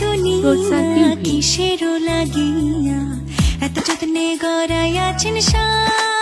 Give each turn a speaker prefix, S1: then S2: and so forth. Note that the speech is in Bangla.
S1: দুনিয়া। কিসেরও লাগিয়া এত যত্নে গড়াই আছেন সাই।